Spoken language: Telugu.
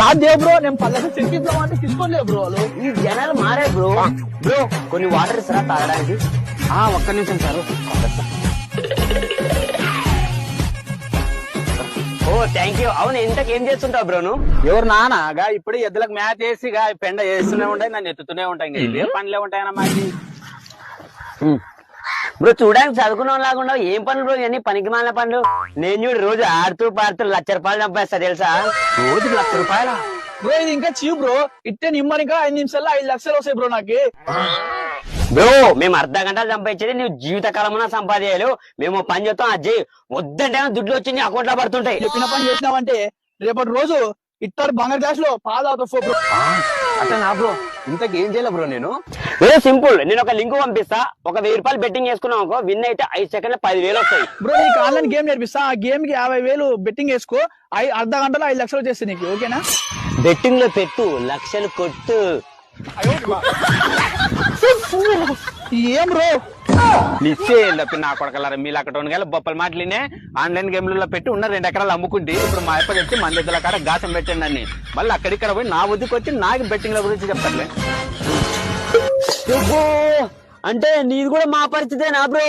కాదు బ్రో నేను పది లక్షలు చెక్ ఇద్దామంటే తీసుకోలేదు బ్రో వాళ్ళు. ఈ జనాలు మారే బ్రో. బ్రో కొన్ని వాటర్ ఇస్తారా తాగడానికి? ఆ ఒక్క నిమిషం సార్. ఓ థ్యాంక్ యూ అవును ఇంతకు ఏం చేస్తుంటావు బ్రో నువ్వు? ఎవరు నాన్నగా? ఇప్పుడు ఎద్దులకు మ్యాచ్ వేసి పెండ చేస్తూనే ఉంటాయి నన్ను ఎత్తుతూనే ఉంటాయి. ఇంకా ఇవే పనులే ఉంటాయన్నా మాకి. బ్రో చూడడానికి చదువుకున్న ఉండవు ఏం పనులు బ్రో ఇవన్నీ పనికి మాలిన పనులు? నేను చూడు రోజు ఆడుతూ పాడుతూ లక్ష రూపాయలు సంపాదిస్తా తెలుసా? రోజుకి లక్ష రూపాయల? బ్రో ఇది ఇంకా చీవ్ బ్రో. ఇట్టే నిమ్మనిగా ఐదు నిమిషాల్లో ఐదు లక్షలు వస్తాయి బ్రో నాకు. బ్రో మేము అర్ధ గంటలు సంపాదించేది నువ్వు జీవితకాలమున సంపాదించాలి. మేము పని చేస్తాం చేయి వద్దంటే దుడ్లు వచ్చి నీ అకౌంట్లో పడుతుంటాయి. చెప్పిన పని చేసినావంటే రేపటి రోజు ఇట్టారు బంగారు గ్యాస్లో పాలు అవుతావు బ్రో. అంటే నా బ్రో. ఇంతకు ఏం చేయాలి బ్రో నేను? వెరీ సింపుల్ నేను ఒక లింక్ పంపిస్తా. ఒక వెయ్యి రూపాయలు బెట్టింగ్ చేసుకున్నాం అనుకో విన్ అయితే ఐదు సెకండ్ పది వేలు వస్తాయి. బ్రో నీకు ఆన్లైన్ గేమ్ నేర్పిస్తా. ఆ గేమ్కి యాభై వేలు బెట్టింగ్ వేసుకో అర్ధ గంటలో ఐదు లక్షలు వచ్చేస్తాయి నీకు. ఓకేనా బెట్టింగ్లో పెట్టు. లక్షలు కొట్టు. ఏం బ్రో నిచ్చే నా కొడకలారా? మీ అక్కడ గల బొప్పల మాటలినే ఆన్లైన్ గేమ్లలో పెట్టి ఉన్న రెండు ఎకరాలు అమ్ముకుంటే ఇప్పుడు మా అప్ప తెచ్చి మన ఇద్దరు కాడ గాసం పెట్టండి అని మళ్ళీ అక్కడిక్కడ పోయి నా వద్దకు వచ్చి నాకు బెట్టింగ్ల గురించి చెప్తారులే అబ్బో, అంటే నీది కూడా మా పరిస్థితేనా బ్రో?